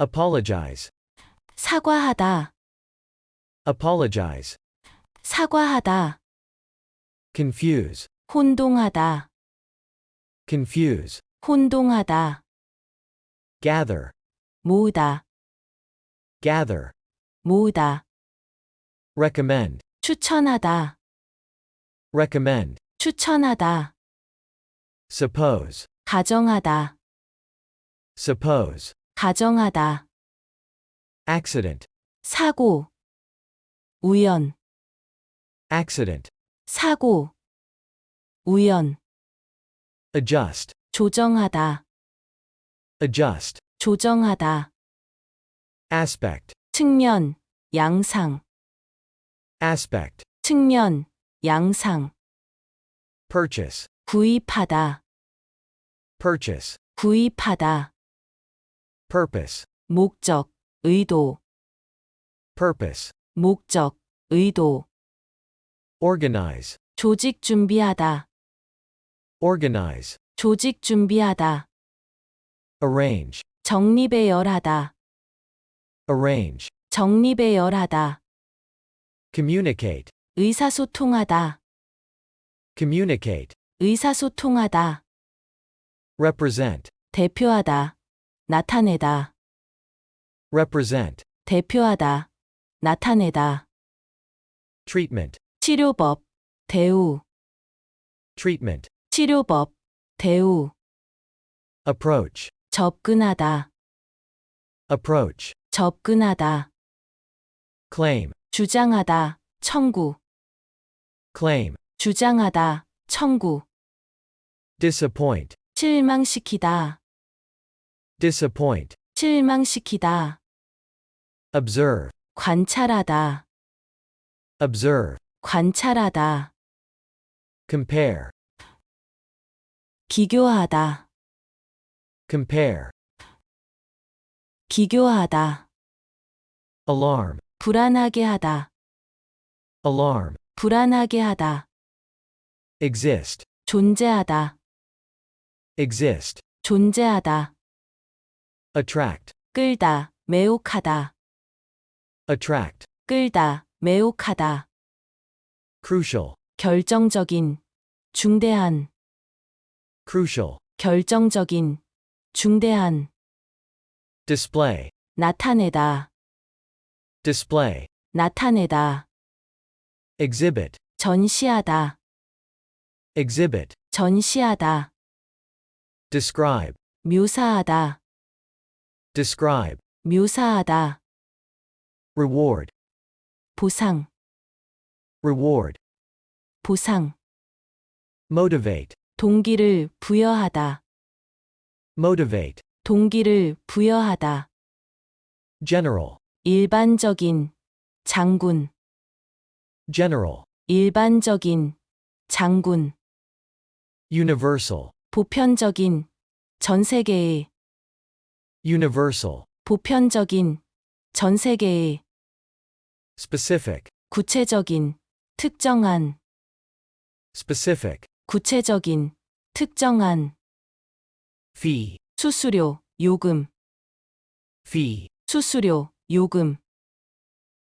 apologize, 사과하다, apologize, 사과하다, confuse, 혼동하다, confuse, 혼동하다, gather, 모으다, gather, 모으다, recommend, 추천하다, recommend, 추천하다, suppose, 가정하다, suppose, 가정하다, accident, 사고, 우연, accident, 사고, 우연, adjust, 조정하다, adjust, 조정하다, aspect, 측면, 양상, aspect, 측면, 양상, purchase, 구입하다, purchase, 구입하다, purpose, 목적, 의도, purpose, 목적, 의도, organize, 조직 준비하다, organize, 조직 준비하다, arrange, 정리배열하다, arrange, 정리배열하다, communicate, 의사소통하다, communicate, 의사소통하다, represent, 대표하다, 나타내다, represent, 대표하다, 나타내다, treatment, 치료법, 대우, treatment, 치료법, 대우, approach, 접근하다, approach, 접근하다, claim, 주장하다, 청구, claim, 주장하다, 청구, disappoint, 실망시키다, disappoint, 실망시키다, observe, 관찰하다, observe, 관찰하다, compare, 비교하다, compare, 비교하다, alarm, 불안하게 하다, alarm, 불안하게 하다, exist, 존재하다, exist, 존재하다, attract, 끌다, 매혹하다, attract, 끌다, 매혹하다, crucial, 결정적인, 중대한, crucial, 결정적인, 중대한, display, 나타내다, display, 나타내다, exhibit, 전시하다, exhibit, 전시하다, describe, 묘사하다, describe, 묘사하다, reward, 보상, reward, 보상, motivate, 동기를 부여하다, motivate, 동기를 부여하다, general, 일반적인, 장군, general, 일반적인, 장군, universal, 보편적인, 전 세계의, universal, 보편적인, 전 세계의, specific, 구체적인, 특정한, specific, 구체적인, 특정한, fee, 수수료, 요금, fee, 수수료, 요금,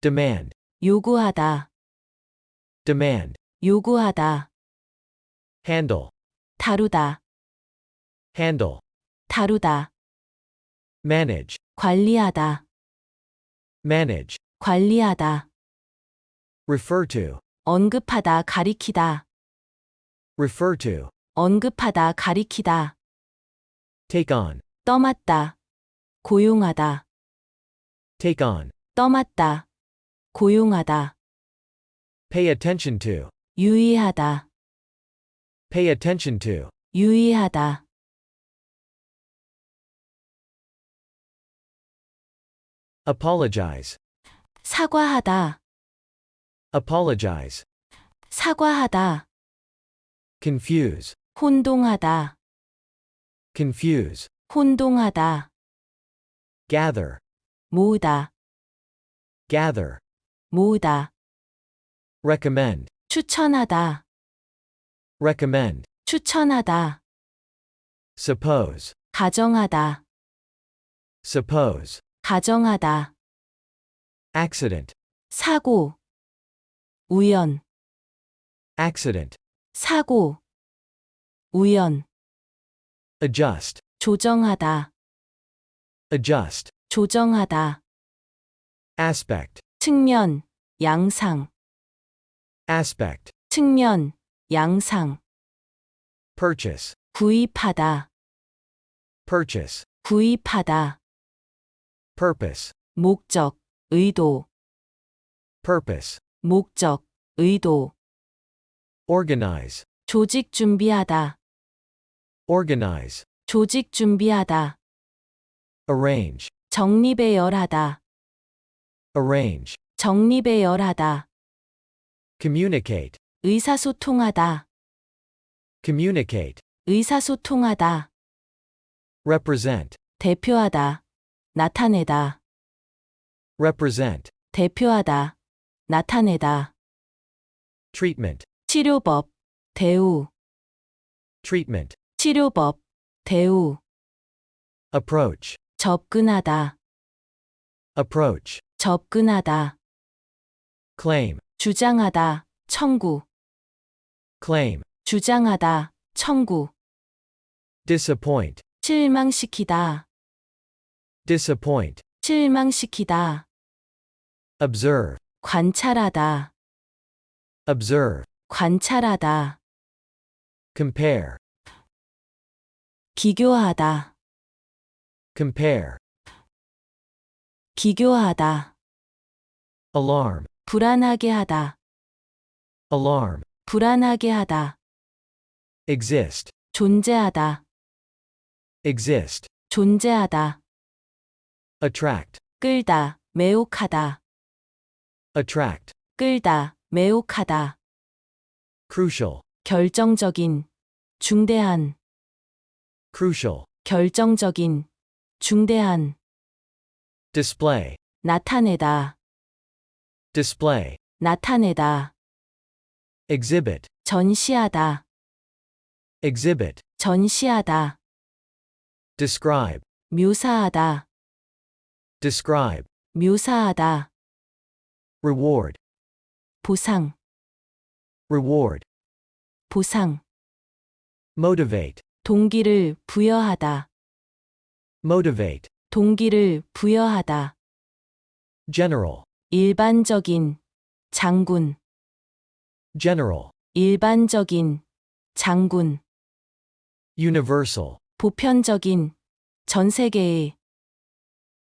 demand, 요구하다, demand, 요구하다, handle, 다루다, handle, 다루다, manage, 관리하다, manage, 관리하다, refer to, 언급하다, 가리키다, refer to, 언급하다, 가리키다, take on, 떠맡다, 고용하다, take on, 떠맡다, 고용하다, pay attention to, 유의하다, pay attention to, 유의하다, apologize, 사과하다, apologize, 사과하다, confuse, 혼동하다, confuse, 혼동하다, gather, 모으다, gather, 모으다, recommend, 추천하다, recommend, 추천하다, suppose, 가정하다, suppose, 가정하다, accident, 사고, 우연, accident, 사고, 우연, adjust, 조정하다, adjust, 조정하다, aspect, 측면, 양상, aspect, 측면, 양상, purchase, 구입하다, purchase, 구입하다, purpose, 목적, 의도, purpose, 목적, 의도, organize, 조직 준비하다, organize, 조직 준비하다, arrange, 정리배열하다, arrange, 정리배열하다, communicate, 의사소통하다, communicate, 의사소통하다, represent, 대표하다, 나타내다, represent, 대표하다, 나타내다, treatment, 치료법, 대우, treatment, 치료법, 대우, approach, 접근하다, approach, 접근하다, claim, 주장하다, 청구, claim, 주장하다, 청구, disappoint, 실망시키다, disappoint, 실망시키다, observe, 관찰하다, observe, 관찰하다, compare, 기교하다, compare, 기교하다, alarm, 불안하게 하다, alarm, 불안하게 하다, exist, 존재하다, exist, 존재하다, attract, 끌다, 매혹하다, attract, 끌다, 매혹하다, crucial, 결정적인, 중대한, crucial, 결정적인, 중대한, display, 나타내다, display, 나타내다, exhibit, 전시하다, exhibit, 전시하다, describe, 묘사하다, describe, 묘사하다, reward, 보상, reward, 보상, motivate, 동기를 부여하다, motivate, 동기를 부여하다, general, 일반적인, 장군, general, 일반적인, 장군, universal, 보편적인, 전 세계의,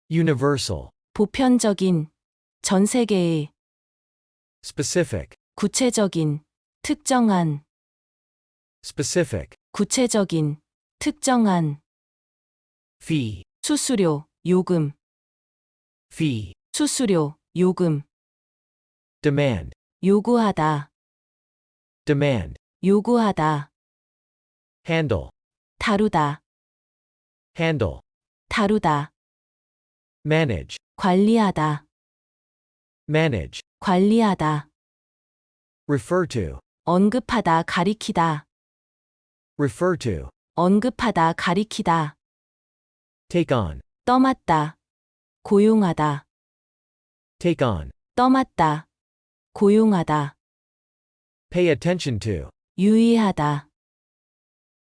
universal, 보편적인, 전 세계의, specific, 구체적인, 특정한, specific, 구체적인, 특정한, fee, 수수료, 요금, fee, 수수료, 요금, demand, 요구하다, demand, 요구하다, handle, 다루다, handle, 다루다, manage, 관리하다, manage, 관리하다, refer to, 언급하다, 가리키다, refer to, 언급하다, 가리키다, take on, 떠맡다, 고용하다, take on, 떠맡다, 고용하다, pay attention to, 유의하다,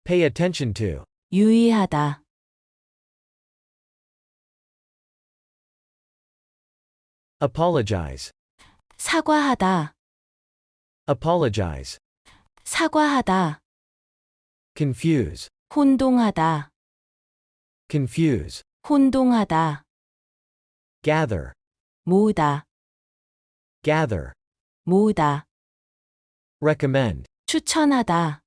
pay attention to, 유의하다, apologize, 사과하다, apologize, 사과하다, confuse, 혼동하다, confuse, 혼동하다, gather, 모으다, gather, 모으다, recommend, 추천하다,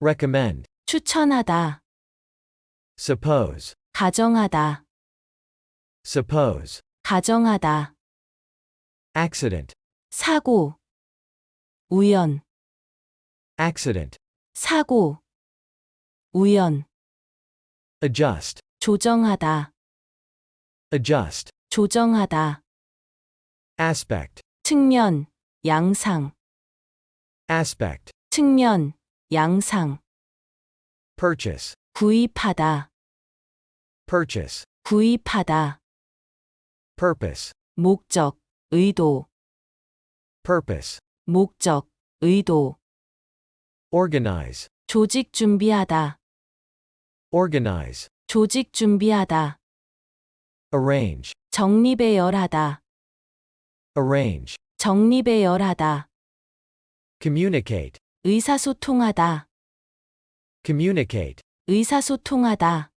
recommend, 추천하다, suppose, 가정하다, suppose, 가정하다, accident, 사고, 우연, accident, 사고, 우연, adjust, 조정하다, adjust, 조정하다, aspect, 측면, 양상, aspect, 측면, 양상, purchase, 구입하다, purchase, 구입하다, purpose, 목적, 의도, purpose, 목적, 의도, organize, 조직 준비하다, organize, 조직 준비하다, arrange, 정리배열하다, arrange, 정리배열하다, communicate, 의사소통하다, communicate, 의사소통하다,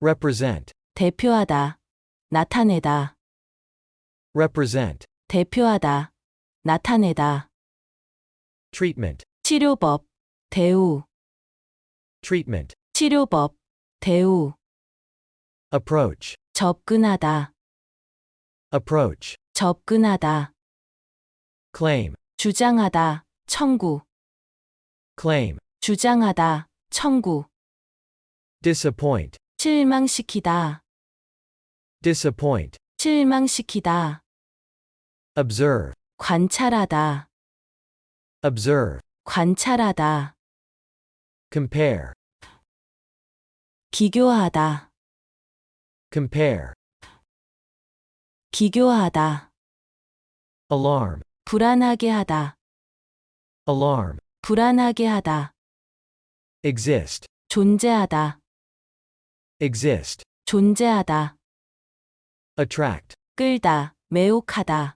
represent, 대표하다, 나타내다, represent, 대표하다, 나타내다, treatment, 치료법, 대우, treatment, 치료법, 대우, approach, 접근하다, approach, 접근하다, claim, 주장하다, 청구, claim, 주장하다, 청구, disappoint, 실망시키다, disappoint, 실망시키다, observe, 관찰하다, observe, 관찰하다, compare, 기교하다, compare, 기교하다, alarm, 불안하게 하다, alarm, 불안하게 하다, exist, 존재하다, exist, 존재하다, attract, 끌다, 매혹하다,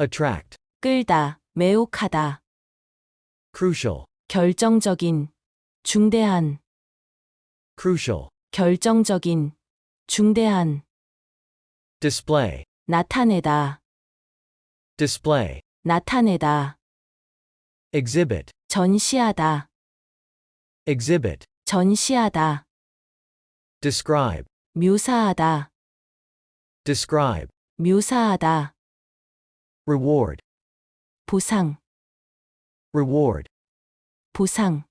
attract, 끌다, 매혹하다, crucial, 결정적인, 중대한, crucial, 결정적인, 중대한, display, 나타내다, display, 나타내다, exhibit, 전시하다, exhibit, 전시하다, describe, 묘사하다, describe, 묘사하다, reward, 보상, reward, 보상,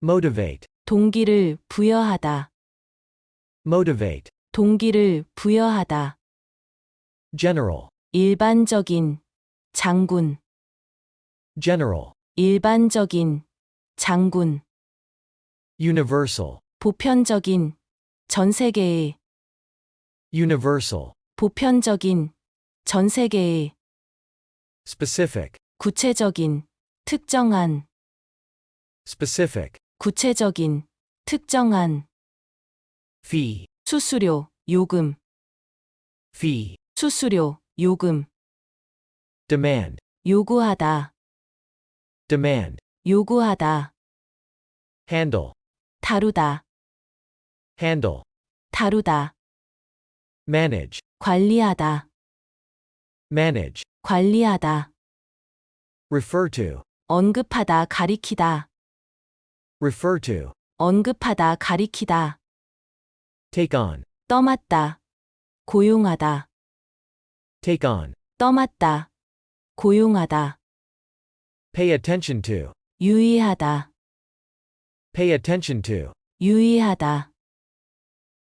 motivate, 동기를 부여하다, motivate, 동기를 부여하다, general, 일반적인, 장군, general, 일반적인, 장군, universal, 보편적인, 전 세계의, universal, 보편적인, 전 세계의, specific, 구체적인, 특정한, specific, 구체적인, 특정한, fee, 수수료, 요금, fee, 수수료, 요금, demand, 요구하다, demand, 요구하다, handle, 다루다, handle, 다루다, manage, 관리하다, manage, 관리하다, refer to, 언급하다, 가리키다, refer to, 언급하다, 가리키다, take on, 떠맡다, 고용하다, take on, 떠맡다, 고용하다, pay attention to, 유의하다, pay attention to, 유의하다,